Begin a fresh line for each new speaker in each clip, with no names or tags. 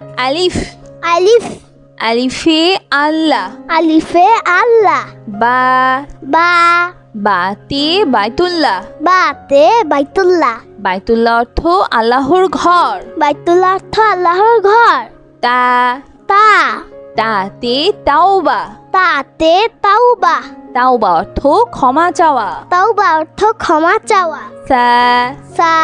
আলিফ।
আলিফ।
আলিফে আল্লাহ।
আলিফে আল্লাহ।
বা।
বা।
বাতে বাইতুল্লাহ।
বাতে বাইতুল্লাহ।
বাইতুল্লাহ অর্থ আল্লাহর ঘর।
বাইতুল্লাহ অর্থ আল্লাহর ঘর।
তা।
তা।
তাতে তাওবা।
তাতে তাওবা।
তাওবা অর্থ ক্ষমা চাওয়া।
তাওবা অর্থ ক্ষমা চাওয়া।
সা।
সা।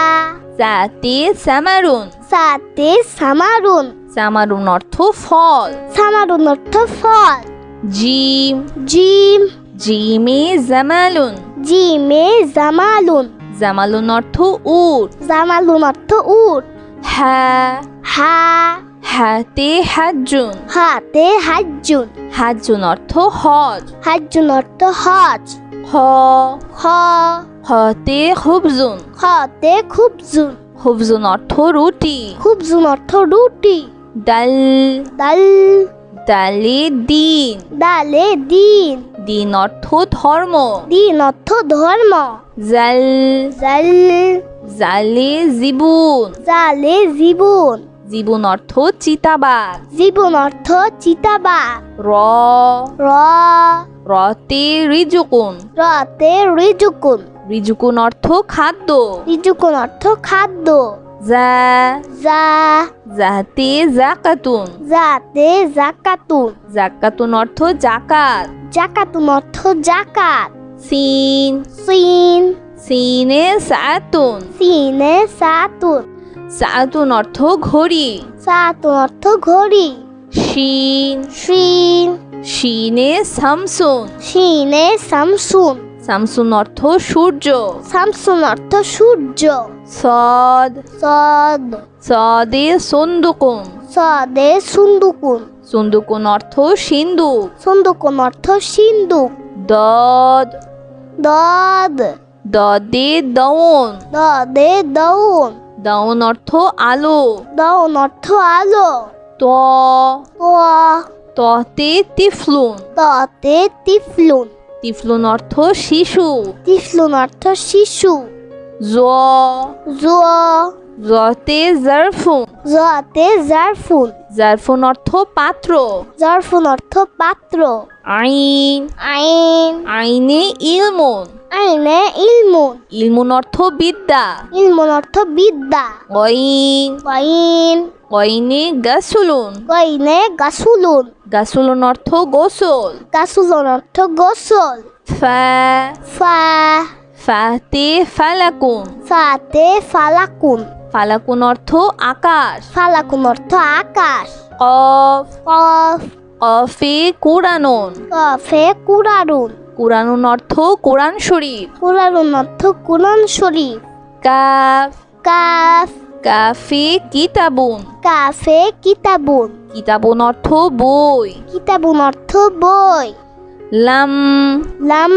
সাতে সামারুন।
সাতে সামারুন।
সামারুন অর্থ ফল।
সামারুন অর্থ ফল।
জিম।
জিম।
জিমে জামালুন।
জিমে জামালুন।
জামালুন অর্থ উট।
জামালুন অর্থ উট।
হা।
হা।
হাতে হাজুন
হাতে হাজ্জুন।
হাজুন অর্থ হজ।
হাজ্জুন অর্থ হজ।
হ।
হ।
হতে খুবজুন।
হতে খুবজুন।
খুবজুন অর্থ রুটি।
খুবজুন অর্থ রুটি।
ডাল
দাল।
ডালে দিন।
দালে দিন।
দিন অর্থ ধর্ম।
দিন অর্থ ধর্ম।
জাল।
জাল।
জালে জীবন।
জালে জীবন।
জীবন অর্থ চিতাবাদ
জীবন অর্থ চিতাবা
র।
র।
রতে রিজুকুন।
রতে রিজুকুন।
রিজুকুন অর্থ খাদ্য।
রিজুকুন অর্থ খাদ্য।
যা
যা
যাতে জাকাতুন
যাতে জাকাতুন
জাকাতুন অর্থ জাকাত
জাকাতুন অর্থ জাকাত
সিন।
সিন।
সিনে সাতুন।
সিনে সাতুন।
সাতুন অর্থ ঘড়ি।
সাতুন অর্থ ঘড়ি।
শিন।
শিন।
শিনে সামসুন।
শিনে সামসুন।
সামসুন অর্থ সূর্য।
সামসুন অর্থ সূর্য।
সদ।
সদ।
সদে সন্দুকুন
সদে সুন্দুকুন
সন্দুকুন অর্থ সিন্ধুক
সুন্দুকুন অর্থ সিন্ধু।
দদ।
দদ।
দদে দৌন।
দদে দৌন।
দৌন অর্থ আলো।
দৌন অর্থ আলো।
ত।
ত।
ততে তিফলুন।
ততে তিফলুন।
তিফলুন অর্থ শিশু।
তিফলুন অর্থ শিশু।
জ।
জ।
জতে জারফুন।
জতে জারফুন।
জারফুন অর্থ পাত্র।
জারফুন অর্থ পাত্র।
আইন।
আইন।
আইনে ইলমুন।
আইনে ইলমুন।
ইলমুন অর্থ বিদ্যা।
ইলমুন অর্থ বিদ্যা।
Coin
coin
কইনে গাসুলুন।
কইনে গাসুলুন।
গাসুলুন অর্থ গোসল।
গাসুলুন অর্থ গোসল।
ফা।
ফা।
ফাতে ফালাকুন।
ফাতে ফালাকুন।
ফালাকুন অর্থ আকাশ।
ফালাকুন অর্থ আকাশ।
কফ।
কফ।
কফে কুরানুন
কফে কুরারুন
কুরানুন অর্থ কোরআন শরীফ।
কুরারুন অর্থ কুরআন শরীফ।
কাফ।
কাফ।
কাফে কিতাবুন।
কাফে কিতাবুন।
কিতাবুন অর্থ বই।
কিতাবুন অর্থ বই।
লাম।
লাম।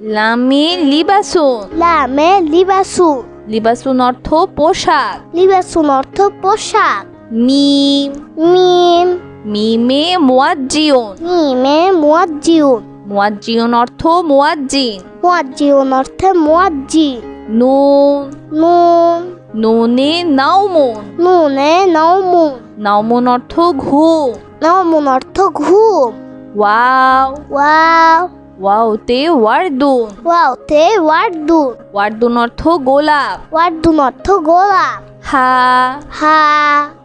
লামে লিবাসুন।
লামে লিবাসুন।
লিবাসুন অর্থ পোশাক।
লিবাসুন অর্থ পোশাক।
মিম।
মিম।
মিমে মুয়াজ্জিউন।
মিমে মুয়াজ্জিউন।
মুয়াজ্জিউন অর্থ মুয়াজ্জিন।
মুয়াজ্জিউন অর্থ মুয়াজ্জিন।
নুন।
নুন।
নুনে নাউমুন
নুনে নৌমুন
নাউমুন অর্থ ঘুম।
নৌমুন অর্থ ঘুম।
ওয়াও।
ওয়াও।
ওয়াওতে ওয়ার্দুন।
ওয়াওতে ওয়ার্দুন।
ওয়ার্দুন অর্থ গোলাপ।
ওয়ার্দুন অর্থ গোলাপ।
হা।
হা।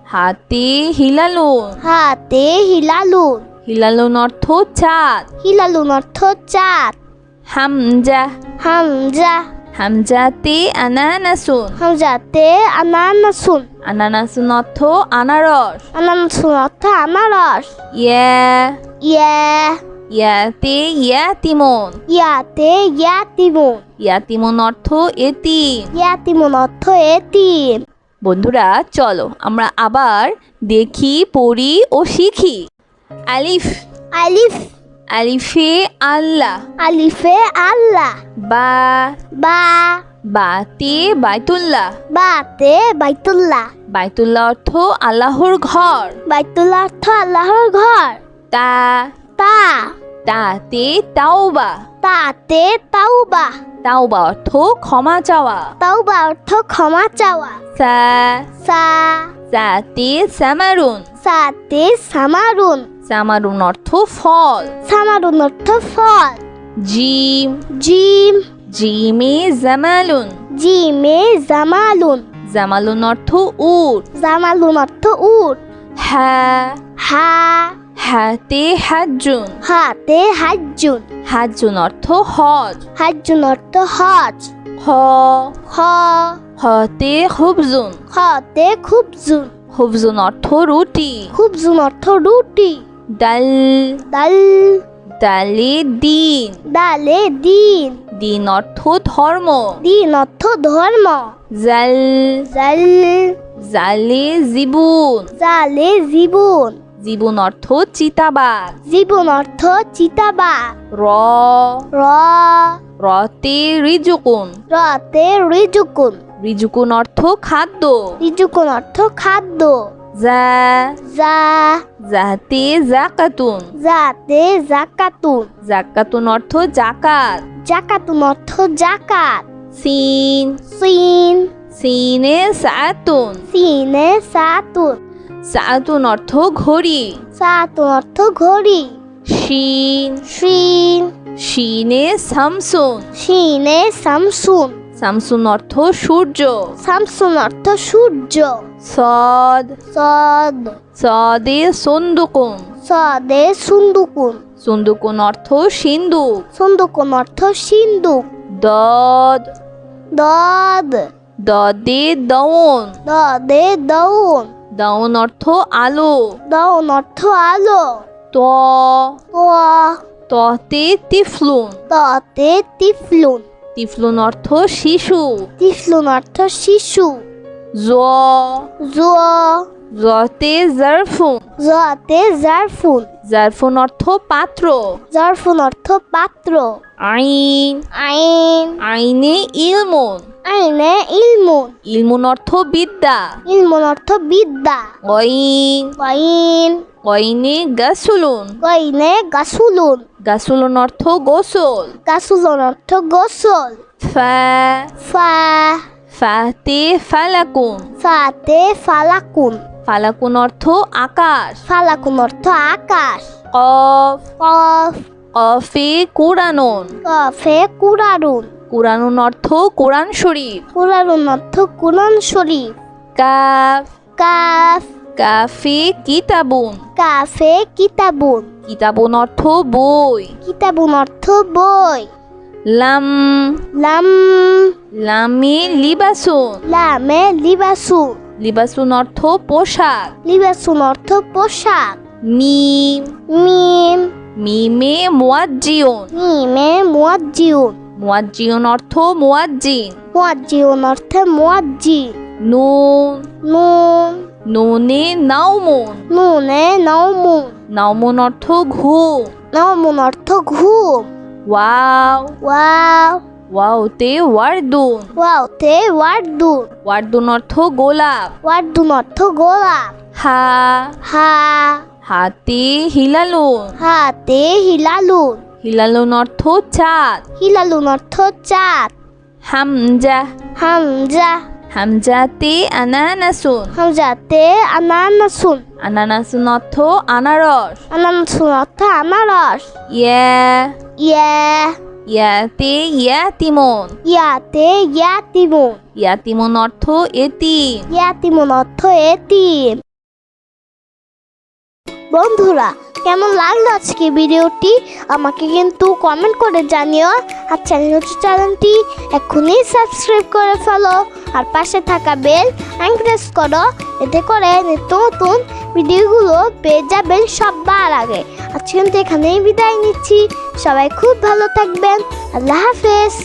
হাতে হিলালুন।
হাতে হিলালুন।
হিলালুন অর্থ চাঁদ।
হিলালুন অর্থ চাঁদ।
হামজা।
হামজা।
হামজাতে আনানাসুন।
হামজাতে আনানাসুন।
আনানাসুন অর্থ আনারস।
আনানাসুন অর্থ আনারস।
ইয়া।
ইয়া।
ইয়াতে ইয়াতিমুন।
ইয়াতে ইয়াতিমুন।
ইয়াতিমুন অর্থ এতিম।
ইয়াতিমুন অর্থ এতিম।
বন্ধুরা চলো আমরা আবার দেখি পড়ি ও শিখি। আলিফ।
আলিফ।
আলিফে আল্লাহ।
আলিফে আল্লাহ।
বা।
বা।
বাতে বাইতুল্লাহ।
বাতে বাইতুল্লাহ।
বাইতুল্লাহ অর্থ আল্লাহর ঘর।
বাইতুল্লাহ অর্থ আল্লাহর ঘর।
তা।
তা।
তাতে তাওবা।
তাতে তাওবা।
তাওবা অর্থ ক্ষমা চাওয়া।
তাওবা অর্থ ক্ষমা চাওয়া।
সা।
সা।
সাতে সামারুন।
সাতে সামারুন।
সামারুন অর্থ ফল।
সামারুন অর্থ ফল।
জিম।
জিম।
জিমে জামালুন।
জিমে জামালুন।
জামালুন অর্থ উট।
জামালুন অর্থ উট।
হা।
হা।
হাতে হাজুন
হাতে হাজ্জুন।
হাজুন অর্থ হজ।
হাজ্জুন অর্থ হজ।
হ।
হ।
হতে খুবজুন।
হতে খুবজুন।
খুবজুন অর্থ রুটি।
খুবজুন অর্থ রুটি।
ডাল
দাল।
ডালে দিন।
দালে দিন।
দিন অর্থ ধর্ম।
দিন অর্থ ধর্ম।
জাল।
জাল।
জালে জীবন।
জালে জীবন।
জীবন অর্থ চিতাবাঘ
জীবন অর্থ চিতাবা
র।
র।
রতে রিজুকুন।
রতে রিজুকুন।
রিজুকুন অর্থ খাদ্য।
রিজুকুন অর্থ খাদ্য।
যা
যা
যাতে জাকাতুন
যাতে জাকাতুন
জাকাতুন অর্থ জাকাত
জাকাতুন অর্থ জাকাত
সিন
সিন
সিনে সাতুন
সিনে সাতুন
সাতুন অর্থ ঘড়ি
সাতুন অর্থ ঘড়ি
শিন
শিন
শিনে সামসুন
শিনে সামসুন
সামসুন অর্থ সূর্য।
সামসুন অর্থ সূর্য।
সদ।
সদ।
সদে সন্দুকুন
সদে সুন্দুকুন
সন্দুকুন অর্থ সিন্ধুক
সুন্দুকুন অর্থ সিন্দুক
দদ।
দদ।
দদে দৌন।
দদে দৌন।
দৌন অর্থ আলো।
দৌন অর্থ আলো।
ত।
ত।
ততে তিফলুন।
ততে তিফলুন।
তিফলুন অর্থ শিশু।
তিফলুন অর্থ শিশু।
জ।
জ।
জতে জারফুন।
জতে জারফুন।
জারফুন অর্থ পাত্র।
জারফুন অর্থ পাত্র।
আইন।
আইন।
আইনে ইলমুন।
আইনে ইলমুন
ইলমুন অর্থ বিদ্যা।
ইলমুন অর্থ বিদ্যা।
গইন
কইন।
গইনে গাসুলুন।
কইনে গাসুলুন।
গাসুলুন অর্থ গোসল।
গাসুলুন অর্থ গোসল।
ফা।
ফা।
ফাতে ফালাকুন।
ফাতে ফালাকুন।
ফালাকুন অর্থ আকাশ।
ফালাকুন অর্থ আকাশ।
কফ।
কফ।
কফে কুরানুন
কফে কুরারুন
কুরানুন অর্থ কোরআন শরীফ।
কুরারুন অর্থ কুরআন শরীফ।
কাফ।
কাফ।
কাফে কিতাবুন।
কাফে কিতাবুন।
কিতাবুন অর্থ বই।
কিতাবুন অর্থ বই।
লাম।
লাম।
লামে লিবাসুন।
লামে লিবাসুন।
লিবাসুন অর্থ পোশাক।
লিবাসুন অর্থ পোশাক।
মিম।
মিম।
মিমে মুয়াজ্জিউন।
মিমে মুয়াজ্জিউন।
মুয়াজ্জিউন অর্থ মুয়াজ্জিন।
মুয়াজ্জিউন অর্থ মুয়াজ্জিন।
নুন।
নুন।
নুনে নাউমুন
নুনে নৌমুন
নাউমুন অর্থ ঘুম।
নৌমুন অর্থ ঘুম।
ওয়াও।
ওয়াও।
ওয়াওতে ওয়ার্দুন।
ওয়াওতে ওয়ার্দুন।
ওয়ার্দুন অর্থ গোলাপ।
ওয়ার্দুন অর্থ গোলাপ।
হা।
হা।
হাতে হিলালুন।
হাতে হিলালুন।
হিলালুন অর্থ চাঁদ।
হিলালুন অর্থ চাঁদ।
হামজা।
হামজা।
হামজাতে আনানাসুন।
হামজাতে আনানাসুন।
আনানাসুন অর্থ আনারস।
আনানাসুন অর্থ আনারস।
ইয়া।
ইয়া।
ইয়াতে ইয়াতিমুন।
ইয়াতে ইয়াতিমুন।
ইয়াতিমুন অর্থ এতিম।
ইয়াতিমুন অর্থ এতিম। বন্ধুরা কেমন লাগল আজকে ভিডিওটি? আমাকে কিন্তু কমেন্ট করে জানিও। আর চ্যানেল চ্যানেলটি এখনই সাবস্ক্রাইব করে ফেলো। আর পাশে থাকা বেল এনক্রেস করো। এতে করে নিত্য নতুন ভিডিওগুলো পেয়ে যাবেন সবার আগে। আজকে কিন্তু এখানেই বিদায় নিচ্ছি। সবাই খুব ভালো থাকবেন। আল্লাহ হাফেজ।